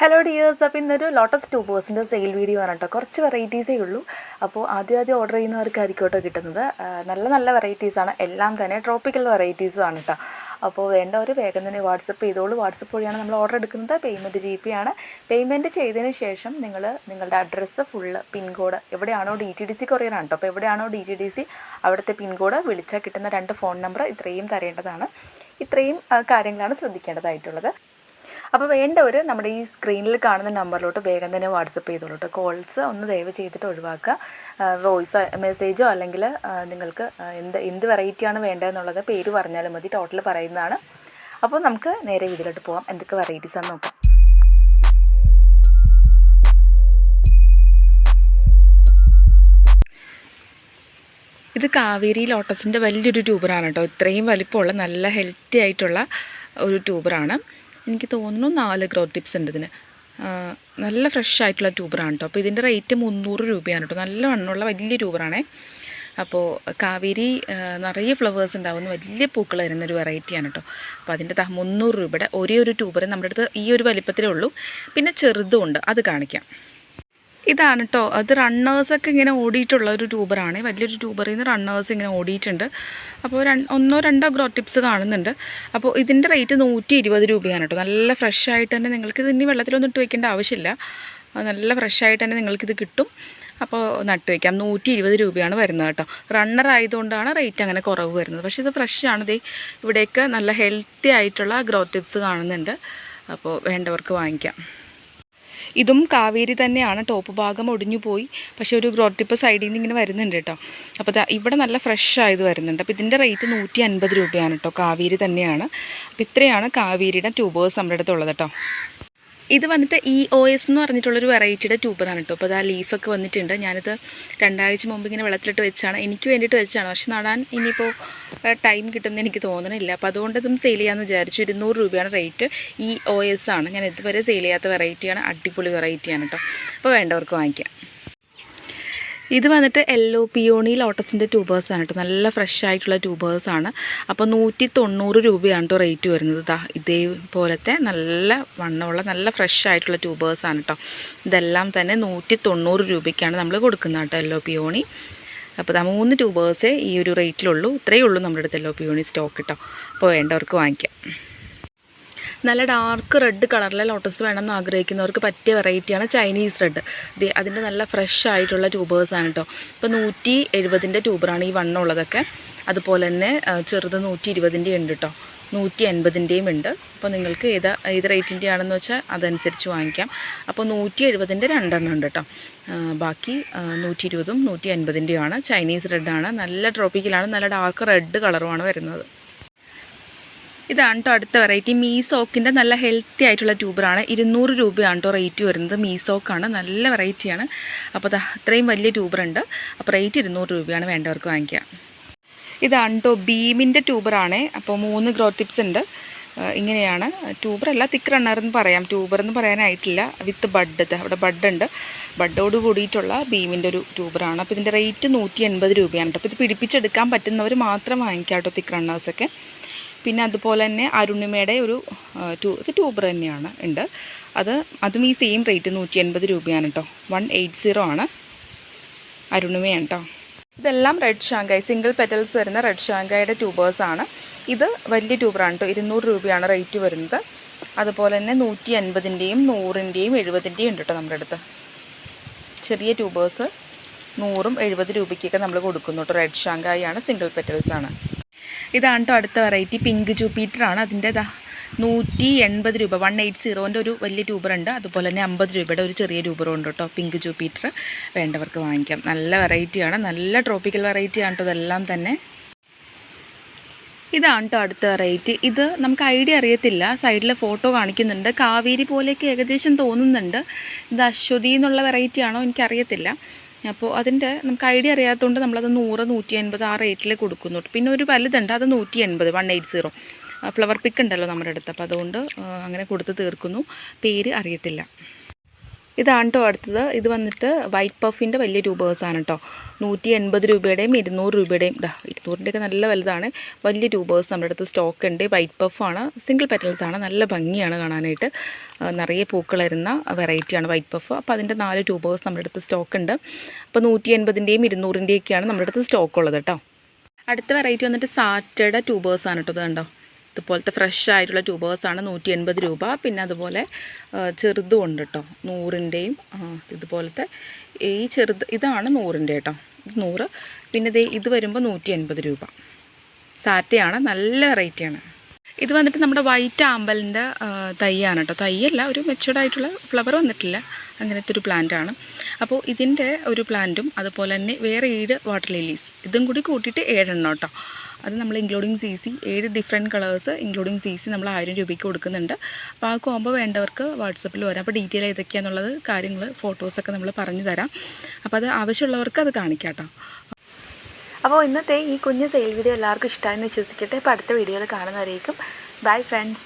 Hello dears അപ്പോൾ ഇന്നൊരു lotus ട്യൂബേഴ്സിന്റെ sale video ആണ് കേട്ടോ. കുറച്ച് വെറൈറ്റീസേ ഉള്ളൂ. അപ്പോൾ ആദ്യം ആദ്യം ഓർഡർ ചെയ്യുന്നവർക്കായിരിക്കും കേട്ടോ കിട്ടുന്നത്. നല്ല നല്ല വെറൈറ്റീസാണ് എല്ലാം തന്നെ ട്രോപ്പിക്കൽ വെറൈറ്റീസും ആണ് കേട്ടോ. അപ്പോൾ വേണ്ടവർ വേഗം തന്നെ വാട്സപ്പ് ചെയ്തോളൂ. വാട്സപ്പ് വഴിയാണ് നമ്മൾ ഓർഡർ എടുക്കുന്നത്. പേയ്മെന്റ് ജി പി ആണ്. പേയ്മെന്റ് ചെയ്തതിന് ശേഷം നിങ്ങൾ നിങ്ങളുടെ അഡ്രസ്സ് ഫുള്ള് പിൻകോഡ് എവിടെയാണോ ഡി ടി ഡി സി കൊറിയറാണ് കേട്ടോ. അപ്പോൾ എവിടെയാണോ ഡി ടി ഡി സി അവിടുത്തെ പിൻകോഡ് വിളിച്ചാൽ കിട്ടുന്ന രണ്ട് ഫോൺ നമ്പർ ഇത്രയും തരേണ്ടതാണ്. ഇത്രയും കാര്യങ്ങളാണ് ശ്രദ്ധിക്കേണ്ടതായിട്ടുള്ളത്. അപ്പോൾ വേണ്ടവർ നമ്മുടെ ഈ സ്ക്രീനിൽ കാണുന്ന നമ്പറിലോട്ട് വേഗം തന്നെ വാട്സപ്പ് ചെയ്തോളൂ കോൾസ് ഒന്ന് ദയവ് ചെയ്തിട്ട് ഒഴിവാക്കുക. വോയിസ് മെസ്സേജോ അല്ലെങ്കിൽ നിങ്ങൾക്ക് എന്ത് എന്ത് വെറൈറ്റിയാണ് വേണ്ടതെന്നുള്ളത് പേര് പറഞ്ഞാലും മതി. ടോട്ടൽ പറയുന്നതാണ്. അപ്പോൾ നമുക്ക് നേരെ വീട്ടിലോട്ട് പോകാം എന്തൊക്കെ വെറൈറ്റീസ് ആണെന്ന് നോക്കാം. ഇത് കാവേരി ലോട്ടസിന്റെ വലിയൊരു ട്യൂബറാണ് കേട്ടോ ഇത്രയും വലിപ്പമുള്ള നല്ല ഹെൽത്തി ആയിട്ടുള്ള ഒരു ട്യൂബറാണ് എനിക്ക് തോന്നുന്നു നാല് ഗ്രോ ടിപ്സ് ഉണ്ട് ഇതിന്. നല്ല ഫ്രഷ് ആയിട്ടുള്ള ട്യൂബറാണ് കേട്ടോ അപ്പോൾ ഇതിന്റെ റേറ്റ് മുന്നൂറ് രൂപയാണ് കേട്ടോ നല്ല വണ്ണമുള്ള വലിയ ട്യൂബറാണേ അപ്പോൾ കാവേരി നിറയെ ഫ്ലവേഴ്സ് ഉണ്ടാവുന്ന വലിയ പൂക്കൾ വരുന്ന ഒരു വെറൈറ്റിയാണ് കേട്ടോ അപ്പോൾ അതിന്റെ മുന്നൂറ് രൂപയുടെ ഒരേ ഒരു ട്യൂബർ നമ്മുടെ അടുത്ത് ഈ ഒരു വലിപ്പത്തിലേ ഉള്ളൂ. പിന്നെ ചെറുതും ഉണ്ട്. അത് കാണിക്കാം. ഇതാണ് കേട്ടോ അത് റണ്ണേഴ്സൊക്കെ ഇങ്ങനെ ഓടിയിട്ടുള്ള ഒരു ട്യൂബറാണ്. വലിയൊരു ട്യൂബറിൽ നിന്ന് റണ്ണേഴ്സ് ഇങ്ങനെ ഓടിയിട്ടുണ്ട്. അപ്പോൾ ഒന്നോ രണ്ടോ ഗ്രോ ടിപ്സ് കാണുന്നുണ്ട്. അപ്പോൾ ഇതിന്റെ റേറ്റ് നൂറ്റി ഇരുപത് രൂപയാണ് കേട്ടോ നല്ല ഫ്രഷ് ആയിട്ട് തന്നെ നിങ്ങൾക്ക് ഇത് ഇനി വെള്ളത്തിലൊന്നും ഇട്ട് വയ്ക്കേണ്ട ആവശ്യമില്ല. നല്ല ഫ്രഷ് ആയിട്ട് തന്നെ നിങ്ങൾക്കിത് കിട്ടും. അപ്പോൾ നട്ട് വയ്ക്കാം നൂറ്റി ഇരുപത് രൂപയാണ് വരുന്നത് കേട്ടോ റണ്ണർ ആയതുകൊണ്ടാണ് റേറ്റ് അങ്ങനെ കുറവ് വരുന്നത്. പക്ഷേ ഇത് ഫ്രഷ് ആണ്. ദേ ഇവിടെയൊക്കെ നല്ല ഹെൽത്തി ആയിട്ടുള്ള ഗ്രോ ടിപ്സ് കാണുന്നുണ്ട്. അപ്പോൾ വേണ്ടവർക്ക് വാങ്ങിക്കാം. ഇതും കാവേരി തന്നെയാണ്. ടോപ്പ് ഭാഗം ഒടിഞ്ഞു പോയി. പക്ഷേ ഒരു ഗ്രോ ടിപ്പ് സൈഡിൽ നിന്ന് ഇങ്ങനെ വരുന്നുണ്ട് കേട്ടോ. അപ്പോൾ ഇവിടെ നല്ല ഫ്രഷ് ആയത് വരുന്നുണ്ട്. അപ്പോൾ ഇതിന്റെ റേറ്റ് നൂറ്റി അൻപത് രൂപയാണ് കേട്ടോ. കാവേരി തന്നെയാണ്. അപ്പോൾ ഇത്രയാണ് കാവേരിയുടെ ട്യൂബേഴ്സ് നമ്മുടെ അടുത്തുള്ളത് കേട്ടോ. ഇത് വന്നിട്ട് ഇ ഒ എസ് എന്ന് പറഞ്ഞിട്ടുള്ളൊരു വെറൈറ്റിയുടെ ട്യൂബറാണ് കേട്ടോ അപ്പോൾ അത് ആ ലീഫൊക്കെ വന്നിട്ടുണ്ട്. ഞാനിത് രണ്ടാഴ്ച മുമ്പ് ഇങ്ങനെ വെള്ളത്തിലിട്ട് വെച്ചാണ്. എനിക്ക് വേണ്ടിയിട്ട് വെച്ചാണ്. പക്ഷെ നടാൻ ഇനിയിപ്പോൾ ടൈം കിട്ടുമെന്ന് എനിക്ക് തോന്നണില്ല. അപ്പോൾ അതുകൊണ്ട് ഇതും സെയിൽ ചെയ്യാമെന്ന് വിചാരിച്ചു. ഇരുന്നൂറ് രൂപയാണ് റേറ്റ് ഇ ഒ എസ് ആണ്. ഞാൻ ഇതുവരെ സെയിൽ ചെയ്യാത്ത വെറൈറ്റിയാണ് അടിപൊളി വെറൈറ്റിയാണ് കേട്ടോ അപ്പോൾ വേണ്ടവർക്ക് വാങ്ങിക്കാം. ഇത് വന്നിട്ട് യെല്ലോ പിയോണി ലോട്ടസിന്റെ ആണ് കേട്ടോ നല്ല ഫ്രഷ് ആയിട്ടുള്ള ട്യൂബേഴ്സ് ആണ്. അപ്പോൾ നൂറ്റി തൊണ്ണൂറ് രൂപയാണ് കേട്ടോ റേറ്റ് വരുന്നത് ഇതാ ഇതേപോലത്തെ നല്ല വണ്ണമുള്ള നല്ല ഫ്രഷ് ആയിട്ടുള്ള ട്യൂബേഴ്സ് ആണ് കേട്ടോ ഇതെല്ലാം തന്നെ നൂറ്റി തൊണ്ണൂറ് രൂപയ്ക്കാണ് നമ്മൾ കൊടുക്കുന്നത് കേട്ടോ യെല്ലോ പിയോണി അപ്പോൾ മൂന്ന് ട്യൂബേഴ്സേ ഈ ഒരു റേറ്റിലുള്ളൂ ഇത്രയേ ഉള്ളൂ നമ്മുടെ അടുത്ത് യെല്ലോ പിയോണി സ്റ്റോക്ക് കേട്ടോ അപ്പോൾ വേണ്ടവർക്ക് വാങ്ങിക്കാം. നല്ല ഡാർക്ക് റെഡ് കളറിലെ ലോട്ടസ് വേണമെന്ന് ആഗ്രഹിക്കുന്നവർക്ക് പറ്റിയ വെറൈറ്റിയാണ് ചൈനീസ് റെഡ് അതിന്റെ നല്ല ഫ്രഷ് ആയിട്ടുള്ള ട്യൂബേഴ്സാണ് കേട്ടോ ഇപ്പോൾ നൂറ്റി എഴുപതിന്റെ ട്യൂബറാണ് ഈ വണ്ണമുള്ളതൊക്കെ അതുപോലെ തന്നെ ചെറുത് നൂറ്റി ഇരുപതിന്റെ ഉണ്ട് കേട്ടോ നൂറ്റി എൺപതിന്റെയും ഉണ്ട്. അപ്പോൾ നിങ്ങൾക്ക് ഏതാ ഏത് റേറ്റിന്റെ ആണെന്ന് വെച്ചാൽ അതനുസരിച്ച് വാങ്ങിക്കാം. അപ്പോൾ നൂറ്റി എഴുപതിന്റെ രണ്ടെണ്ണം ഉണ്ട് കേട്ടോ ബാക്കി നൂറ്റി ഇരുപതും നൂറ്റി എൺപതിന്റെയാണ് ചൈനീസ് റെഡാണ് നല്ല ട്രോപ്പിക്കലാണ് നല്ല ഡാർക്ക് റെഡ് കളറുമാണ് വരുന്നത്. ഇതാണ് കേട്ടോ അടുത്ത വെറൈറ്റി മീസോക്കിന്റെ നല്ല ഹെൽത്തി ആയിട്ടുള്ള ട്യൂബറാണ്. ഇരുന്നൂറ് രൂപയാണ് കേട്ടോ റേറ്റ് വരുന്നത്. മീസോക്കാണ്. നല്ല വെറൈറ്റിയാണ് അപ്പോൾ അത് അത്രയും വലിയ ട്യൂബറുണ്ട്. അപ്പോൾ റേറ്റ് ഇരുന്നൂറ് രൂപയാണ് വേണ്ടവർക്ക് വാങ്ങിക്കുക. ഇതാണ് കേട്ടോ ബീമിന്റെ ട്യൂബറാണ്. അപ്പോൾ മൂന്ന് ഗ്രോ ടിപ്സ് ഉണ്ട്. ഇങ്ങനെയാണ്. ട്യൂബറല്ല തിക്ക് റണ്ണർ എന്ന് പറയാം. ട്യൂബർ എന്ന് പറയാനായിട്ടില്ല. വിത്ത് ബഡ് അവിടെ ബഡ് ഉണ്ട്. ബഡോട് കൂടിയിട്ടുള്ള ബീമിന്റെ ഒരു ട്യൂബറാണ്. അപ്പോൾ ഇതിന്റെ റേറ്റ് നൂറ്റി എൺപത് രൂപയാണ് കേട്ടോ അപ്പോൾ ഇത് പിടിപ്പിച്ചെടുക്കാൻ പറ്റുന്നവർ മാത്രം വാങ്ങിക്കാം കേട്ടോ തിക്ക് റണ്ണേഴ്സൊക്കെ പിന്നെ അതുപോലെ തന്നെ അരുണിമയുടെ ഒരു ടൂ ഇത് ട്യൂബർ തന്നെയാണ് ഉണ്ട്. അത് അതും ഈ സെയിം റേറ്റ് നൂറ്റി എൺപത് രൂപയാണ് കേട്ടോ വൺ എയ്റ്റ് സീറോ ആണ് അരുണിമയാണ് കേട്ടോ ഇതെല്ലാം റെഡ് ഷാങ്കായ് സിംഗിൾ പെറ്റൽസ് വരുന്ന റെഡ് ഷാങ്കായുടെ ട്യൂബേഴ്സാണ് ഇത് വലിയ ട്യൂബറാണ് കേട്ടോ ഇരുന്നൂറ് രൂപയാണ് റേറ്റ് വരുന്നത്. അതുപോലെ തന്നെ നൂറ്റി അൻപതിന്റെയും നൂറിന്റെയും എഴുപതിന്റെയും ഉണ്ട് കേട്ടോ നമ്മുടെ അടുത്ത്. ചെറിയ ട്യൂബേഴ്സ് നൂറും എഴുപത് രൂപയ്ക്കൊക്കെ നമ്മൾ കൊടുക്കുന്നു കേട്ടോ റെഡ് ഷാങ്കായാണ് സിംഗിൾ പെറ്റൽസ് ആണ്. ഇതാണ് കേട്ടോ അടുത്ത വെറൈറ്റി പിങ്ക് ജൂപ്പീറ്റർ ആണ്. അതിന്റെ നൂറ്റി എൺപത് രൂപ. വൺ എയ്റ്റ് സീറോന്റെ ഒരു വലിയ ട്യൂബറുണ്ട് അതുപോലെ തന്നെ അമ്പത് രൂപയുടെ ഒരു ചെറിയ ട്യൂബറും ഉണ്ട് കേട്ടോ പിങ്ക് ജൂപ്പീറ്റർ വേണ്ടവർക്ക് വാങ്ങിക്കാം. നല്ല വെറൈറ്റിയാണ് നല്ല ട്രോപ്പിക്കൽ വെറൈറ്റിയാണ് കേട്ടോ ഇതെല്ലാം തന്നെ. ഇതാണ് കേട്ടോ അടുത്ത വെറൈറ്റി ഇത് നമുക്ക് ഐഡിയ അറിയത്തില്ല. സൈഡിൽ ഫോട്ടോ കാണിക്കുന്നുണ്ട്. കാവേരി പോലെയൊക്കെ ഏകദേശം തോന്നുന്നുണ്ട്. ഇത് അശ്വതി എന്നുള്ള വെറൈറ്റി ആണോ എനിക്കറിയത്തില്ല. അപ്പോൾ അതിന്റെ നമുക്ക് ഐഡിയ അറിയാത്തതുകൊണ്ട് നമ്മളത് നൂറ് നൂറ്റി എൺപത് ആ റേറ്റിൽ കൊടുക്കുന്നു പിന്നെ ഒരു വലുതുണ്ട് അത് നൂറ്റി എൺപത് one eight zero. Flower pick ഉണ്ടല്ലോ നമ്മുടെ അടുത്ത്. അപ്പോൾ അതുകൊണ്ട് അങ്ങനെ കൊടുത്ത് തീർക്കുന്നു. പേര് അറിയത്തില്ല. ഇതാണ് കേട്ടോ അടുത്തത്. ഇത് വന്നിട്ട് വൈറ്റ് പഫിന്റെ വലിയ ട്യൂബേഴ്സാണ് കേട്ടോ നൂറ്റി എൺപത് രൂപയുടെയും ഇരുന്നൂറ് രൂപയുടെയും ഇതാ ഇരുന്നൂറിന്റെയൊക്കെ നല്ല വലുതാണ്. വലിയ ട്യൂബേഴ്സ് നമ്മുടെ അടുത്ത് സ്റ്റോക്ക് ഉണ്ട്. വൈറ്റ് പഫാണ് സിംഗിൾ പെറ്റൽസാണ് നല്ല ഭംഗിയാണ് കാണാനായിട്ട്. നിറയെ പൂക്കൾ വരുന്ന വെറൈറ്റിയാണ് വൈറ്റ് പഫ് അപ്പോൾ അതിന്റെ നാല് ട്യൂബേഴ്സ് നമ്മുടെ അടുത്ത് സ്റ്റോക്ക് ഉണ്ട്. അപ്പോൾ നൂറ്റി എൺപതിന്റെയും ഇരുന്നൂറിന്റെയൊക്കെയാണ് നമ്മുടെ അടുത്ത് സ്റ്റോക്ക് ഉള്ളത് കേട്ടോ അടുത്ത വെറൈറ്റി വന്നിട്ട് സാറ്റയുടെ ട്യൂബേഴ്സാണ് കേട്ടോ ഇത് കണ്ടോ? ഇതുപോലത്തെ ഫ്രഷ് ആയിട്ടുള്ള ട്യൂബേഴ്സാണ് നൂറ്റി എൺപത് രൂപ. പിന്നെ അതുപോലെ ചെറുതും ഉണ്ട് കേട്ടോ നൂറിന്റെയും ഇതുപോലത്തെ ഈ ചെറുത് ഇതാണ് നൂറിന്റെ കേട്ടോ നൂറ്. പിന്നെ ഇത് ഇത് വരുമ്പോൾ നൂറ്റി എൺപത് രൂപ. സാറ്റയാണ് നല്ല വെറൈറ്റിയാണ്. ഇത് വന്നിട്ട് നമ്മുടെ വൈറ്റ് ആമ്പലിന്റെ തൈയാണ് കേട്ടോ തൈയല്ല ഒരു മെച്ചുവർഡ് ആയിട്ടുള്ള ഫ്ലവർ വന്നിട്ടില്ല. അങ്ങനത്തെ ഒരു പ്ലാന്റ് ആണ്. അപ്പോൾ ഇതിന്റെ ഒരു പ്ലാന്റും അതുപോലെ തന്നെ വേറെ ഏഴ് വാട്ടർ ലില്ലീസ് ഇതും കൂടി കൂട്ടിയിട്ട് ഏഴെണ്ണം കേട്ടോ അത് നമ്മൾ ഇൻക്ലൂഡിങ് സി സി ഏഴ് different colours including C C നമ്മൾ ആയിരം രൂപയ്ക്ക് കൊടുക്കുന്നുണ്ട്. അപ്പോൾ ആ കോമ്പോ വേണ്ടവർക്ക് വാട്സപ്പിൽ വരാം. അപ്പോൾ ഡീറ്റെയിൽ ഏതൊക്കെയാണെന്നുള്ളത് കാര്യങ്ങൾ ഫോട്ടോസൊക്കെ നമ്മൾ പറഞ്ഞു തരാം. അപ്പോൾ അത് ആവശ്യമുള്ളവർക്ക് അത് കാണിക്കാം അപ്പോൾ ഇന്നത്തെ ഈ കുഞ്ഞ് സെയിൽ വീഡിയോ എല്ലാവർക്കും ഇഷ്ടമായെന്ന് വിശ്വസിക്കട്ടെ. അപ്പോൾ അടുത്ത വീഡിയോയിൽ കാണുന്നവരേക്കും. Bye friends